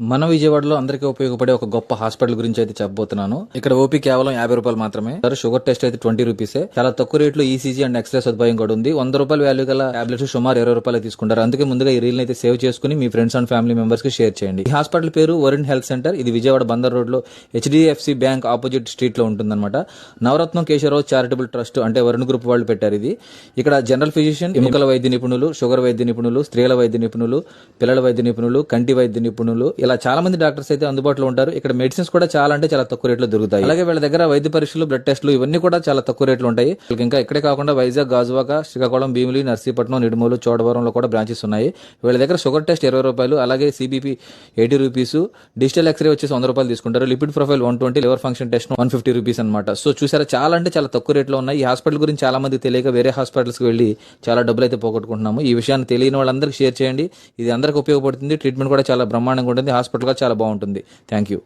మన విజయవాడలో అందరికీ ఉపయోగపడే ఒక గొప్ప హాస్పిటల్ గురించి అయితే చెప్పబోతున్నాను. ఇక్కడ ఓపీ కేవలం యాభై రూపాయలు మాత్రమే. సార్ షుగర్ టెస్ట్ అయితే ట్వంటీ రూపీసే చాలా తక్కువ రేట్లో ఈసీజీ అండ్ ఎక్స్రే సదుపాయం కూడా ఉంది. వంద రూపాయల వాల్యూ గల టాబ్లెట్స్ సుమారు ఇరవై రూపాయలు తీసుకుంటారు. అందుకే ముందుగా ఈ రీల్ అయితే సేవ్ చేసుకుని మీ ఫ్రెండ్స్ అండ్ ఫ్యామిలీ మెంబర్స్కి షేర్ చేయండి. ఈ హాస్పిటల్ పేరు వరుణ్ హెల్త్ సెంటర్ ఇది విజయవాడ బందర్ రోడ్లో హెచ్డిఎఫ్సి బ్యాంక్ ఆపోజిట్ స్ట్రీట్లో ఉంటుందన్నమాట. నవరత్నం కేశవరావు చారిటబుల్ ట్రస్ట్ అంటే వరుణ్ గ్రూప్ వాళ్ళు పెట్టారు ఇది. ఇక్కడ జనరల్ ఫిజిషియన్ ఎముకల వైద్య నిపుణులు షుగర్ వైద్య నిపుణులు స్త్రీల వైద్య నిపుణులు పిల్లల వైద్య నిపుణులు కంటి వైద్య నిపుణులు ఇలా చాలా మంది డాక్టర్స్ అయితే అందుబాటులో ఉంటారు. ఇక్కడ మెడిసిన్స్ కూడా చాలా అంటే చాలా తక్కువ రేట్లో దొరుకుతాయి. అలాగే వీళ్ళ దగ్గర వైద్య పరీక్షలు బ్లడ్ టెస్టులు ఇవన్నీ కూడా చాలా తక్కువ రేట్లు ఉంటాయి. వీళ్ళకి ఇంకా ఇక్కడే కాకుండా వైజాగ్ గాజువాక శ్రీకాకుళం భీమిలి నర్సీపట్నం నిడుమూలు చోడవరంలో కూడా బ్రాంచెస్ ఉన్నాయి. వీళ్ళ దగ్గర షుగర్ టెస్ట్ ఇరవై రూపాయలు అలాగే CBP eighty rupees digital X-ray వచ్చేసి వంద రూపాయలు తీసుకుంటారు. Lipid profile one twenty liver function test one fifty rupees అనమాట సో చూసారా చాలా అంటే చాలా తక్కువ రేట్లో ఉన్నాయి. ఈ హాస్పిటల్ గురించి చాలా మంది తెలియక వేరే హాస్పిటల్స్కి వెళ్ళి చాలా డబ్బులు అయితే పోగొట్టుకుంటున్నాము. ఈ విషయాన్ని తెలియని వాళ్ళందరికీ షేర్ చేయండి. ఇది అందరికీ ఉపయోగపడుతుంది. ట్రీట్మెంట్ కూడా చాలా బ్రహ్మాండంగా ఉంటుంది. హాస్పిటల్ కూడా చాలా బాగుంటుంది. Thank you